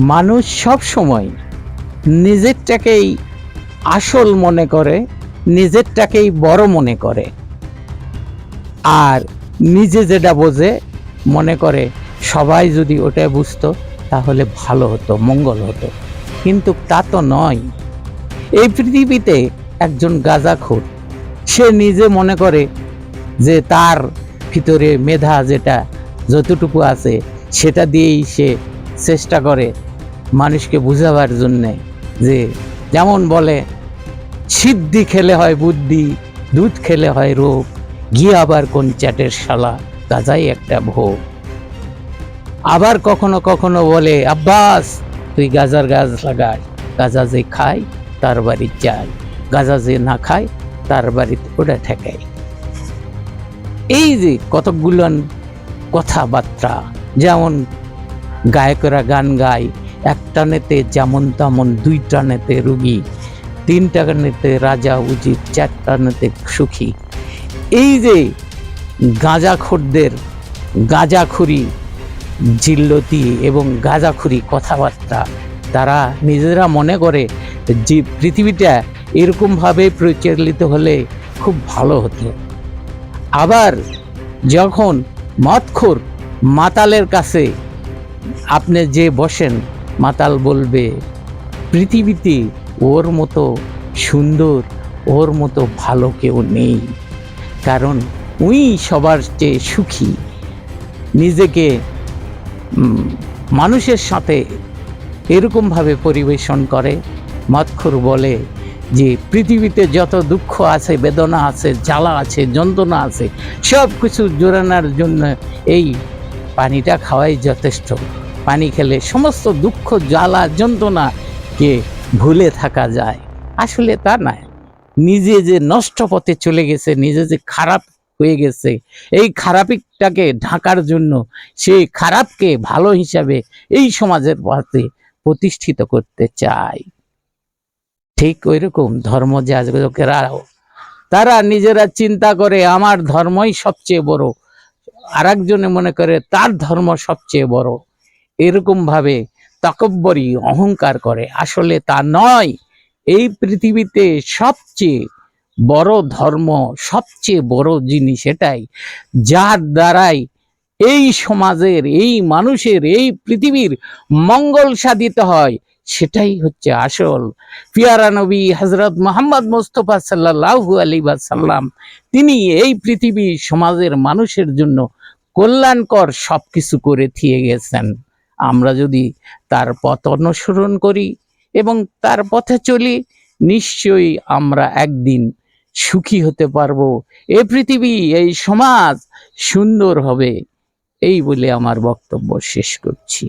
মানুষ সব সময় নিজেরটাকেই আসল মনে করে, নিজেরটাকেই বড় মনে করে। আর নিজে যেটা বোঝে, মনে করে সবাই যদি ওটা বুঝতো, তাহলে ভালো হতো, মঙ্গল হতো। কিন্তু তা তো নয়। এই পৃথিবীতে একজন গাঁজাখোর, সে নিজে মনে করে যে তার ভিতরে মেধা যেটা, যতটুকু আছে, সেটা দিয়েই সে চেষ্টা করে। মানুষকে বুঝাবার জন্যে যে যেমন বলে, সিদ্ধি খেলে হয় বুদ্ধি, দুধ খেলে হয় রোগ, গিয়ে আবার কোন চ্যাটের শালা গাজাই একটা ভোগ। আবার কখনো কখনো বলে, আব্বাস, তুই গাজার গাছ লাগাস, গাজা যে খায়, তার বাড়ি যায়, গাজা যে না খায়, তার বাড়িতে ওটা ঠেকাই এই যে কতকগুলো কথাবার্তা, যেমন গায়করা গান গায় এক টানেতে যেমন তেমন দুই টানেতে রুগী তিন টানেতে রাজা উচিত চার টানেতে সুখী। এই যে গাঁজাখোরদের গাঁজাখুরি, জিল্লতি এবং গাঁজাখুরি কথাবার্তা, তারা নিজেরা মনে করে যে পৃথিবীটা এরকমভাবে প্রচলিত হলে খুব ভালো হতো। আবার যখন মদখোর মাতালের কাছে আপনি যে বসেন মাতাল বলবে, পৃথিবীতে ওর মতো সুন্দর, ওর মতো ভালো কেউ নেই। কারণ উই সবার চেয়ে সুখী। নিজেকে মানুষের সাথে এরকমভাবে পরিবেশন করে। মৎখুর বলে যে, পৃথিবীতে যত দুঃখ আছে, বেদনা আছে, জ্বালা আছে, যন্ত্রণা আছে সব কিছু জোরানোর জন্য এই পানিটা খাওয়াই যথেষ্ট। পানি খেলে সমস্ত দুঃখ, জ্বালা, যন্ত্রণাকে ভুলে থাকা যায়। আসলে তা নয়। নিজে যে নষ্ট পথে চলে গেছে, নিজে যে খারাপ হয়ে গেছে, এই খারাপিটাকে ঢাকার জন্য, সেই খারাপকে ভালো হিসাবে এই সমাজের পথে প্রতিষ্ঠিত করতে চায় ঠিক ওই রকম ধর্ম যাজকেরাও তারা নিজেরা চিন্তা করে, আমার ধর্মই সবচেয়ে বড়। আর মনে করে, তার ধর্ম সবচেয়ে বড়। এরকম ভাবে তকব্বরি অহংকার করে। আসলে তা নয়। এই পৃথিবীতে সবচেয়ে বড় ধর্ম, সবচেয়ে বড় জিনিস এটাই। যার দ্বারাই এই সমাজের, এই মানুষের, এই পৃথিবীর মঙ্গল সাধিত হয়, সেটাই হচ্ছে আসল। পিয়ারা নবী হজরত মোহাম্মদ মোস্তফা সাল্লাহু আলী সাল্লাম তিনি এই পৃথিবী সমাজের মানুষের জন্য কল্যাণকর সবকিছু করে থিয়ে গেছেন। আমরা যদি তার পথ অনুসরণ করি এবং তার পথে চলি, নিশ্চয়ই আমরা একদিন সুখী হতে পারব। এ পৃথিবী, এই সমাজ সুন্দর হবে। এই বলে আমার বক্তব্য শেষ করছি।